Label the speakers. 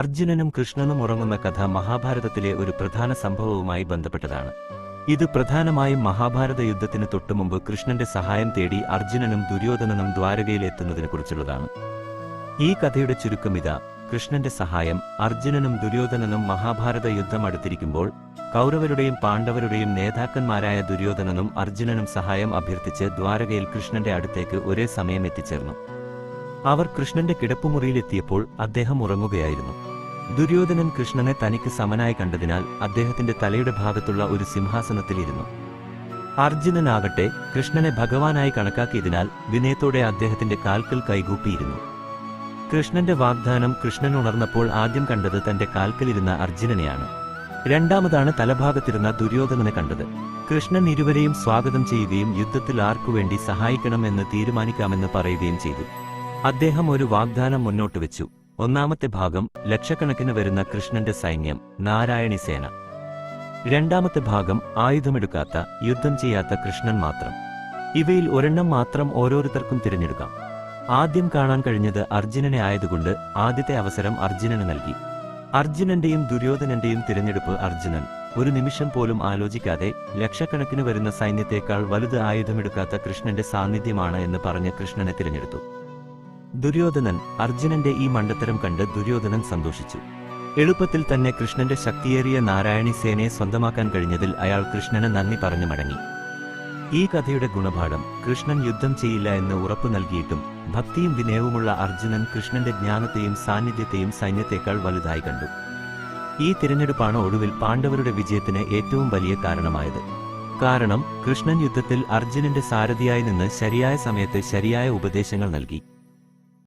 Speaker 1: അർജുനനും കൃഷ്ണനും ഉറങ്ങുന്ന കഥ മഹാഭാരതത്തിലെ ഒരു പ്രധാന സംഭവവുമായി ബന്ധപ്പെട്ടതാണ്. ഇത് പ്രധാനമായും മഹാഭാരത യുദ്ധത്തിന് തൊട്ടുമുമ്പ് കൃഷ്ണന്റെ സഹായം തേടി അർജുനനും ദുര്യോധനനും ദ്വാരകയിലെത്തുന്നതിനെക്കുറിച്ചുള്ളതാണ് ഈ കഥയുടെ ചുരുക്കം ഇതാ. കൃഷ്ണന്റെ സഹായം അർജുനനും ദുര്യോധനനും മഹാഭാരത യുദ്ധം അടുത്തിരിക്കുമ്പോൾ കൗരവരുടെയും പാണ്ഡവരുടെയും നേതാക്കന്മാരായ ദുര്യോധനനും അർജുനനും സഹായം അഭ്യർത്ഥിച്ച് ദ്വാരകയിൽ കൃഷ്ണന്റെ അടുത്തേക്ക് ഒരേ സമയം എത്തിച്ചേർന്നു. അവർ കൃഷ്ണന്റെ കിടപ്പുമുറിയിലെത്തിയപ്പോൾ അദ്ദേഹം ഉറങ്ങുകയായിരുന്നു. ദുര്യോധനൻ കൃഷ്ണനെ തനിക്ക് സമനായി കണ്ടതിനാൽ അദ്ദേഹത്തിന്റെ തലയുടെ ഭാഗത്തുള്ള ഒരു സിംഹാസനത്തിലിരുന്നു. അർജുനനാകട്ടെ കൃഷ്ണനെ ഭഗവാനായി കണക്കാക്കിയതിനാൽ വിനയത്തോടെ അദ്ദേഹത്തിന്റെ കാൽക്കൽ കൈകൂപ്പിയിരുന്നു. കൃഷ്ണന്റെ വാഗ്ദാനം കൃഷ്ണൻ ഉണർന്നപ്പോൾ ആദ്യം കണ്ടത് തന്റെ കാൽക്കലിരുന്ന അർജുനനെയാണ് രണ്ടാമതാണ് തലഭാഗത്തിരുന്ന ദുര്യോധനനെ കണ്ടത്. കൃഷ്ണൻ ഇരുവരെയും സ്വാഗതം ചെയ്യുകയും യുദ്ധത്തിൽ ആർക്കുവേണ്ടി സഹായിക്കണമെന്ന് തീരുമാനിക്കാമെന്ന് പറയുകയും ചെയ്തു. അദ്ദേഹം ഒരു വാഗ്ദാനം മുന്നോട്ട് വെച്ചു. ഒന്നാമത്തെ ഭാഗം ലക്ഷക്കണക്കിന് വരുന്ന കൃഷ്ണന്റെ സൈന്യം നാരായണി സേന. രണ്ടാമത്തെ ഭാഗം ആയുധമെടുക്കാത്ത യുദ്ധം ചെയ്യാത്ത കൃഷ്ണൻ മാത്രം. ഇവയിൽ ഒരെണ്ണം മാത്രം ഓരോരുത്തർക്കും തിരഞ്ഞെടുക്കാം. ആദ്യം കാണാൻ കഴിഞ്ഞത് അർജുനനെ ആയതുകൊണ്ട് ആദ്യത്തെ അവസരം അർജുനന് നൽകി. അർജുനന്റെയും ദുര്യോധനന്റെയും തിരഞ്ഞെടുപ്പ് അർജുനൻ. ഒരു നിമിഷം പോലും ആലോചിക്കാതെ ലക്ഷക്കണക്കിന് വരുന്ന സൈന്യത്തെക്കാൾ വലുത് ആയുധമെടുക്കാത്ത കൃഷ്ണന്റെ സാന്നിധ്യമാണ് എന്ന് പറഞ്ഞ് കൃഷ്ണനെ തിരഞ്ഞെടുത്തു. ദുര്യോധനൻ അർജുനന്റെ ഈ മണ്ടത്തരം കണ്ട് ദുര്യോധനൻ സന്തോഷിച്ചു. എളുപ്പത്തിൽ തന്നെ കൃഷ്ണന്റെ ശക്തിയേറിയ നാരായണി സേനയെ സ്വന്തമാക്കാൻ കഴിഞ്ഞതിൽ അയാൾ കൃഷ്ണന് നന്ദി പറഞ്ഞു മടങ്ങി. ഈ കഥയുടെ ഗുണപാഠം കൃഷ്ണൻ യുദ്ധം ചെയ്യില്ല എന്ന് ഉറപ്പു നൽകിയിട്ടും ഭക്തിയും വിനയവുമുള്ള അർജുനൻ കൃഷ്ണന്റെ ജ്ഞാനത്തെയും സാന്നിധ്യത്തെയും സൈന്യത്തെക്കാൾ വലുതായി കണ്ടു. ഈ തിരഞ്ഞെടുപ്പാണ് ഒടുവിൽ പാണ്ഡവരുടെ വിജയത്തിന് ഏറ്റവും വലിയ കാരണമായത്. കാരണം കൃഷ്ണൻ യുദ്ധത്തിൽ അർജുനന്റെ സാരഥിയായി നിന്ന് ശരിയായ സമയത്ത് ശരിയായ ഉപദേശങ്ങൾ നൽകി.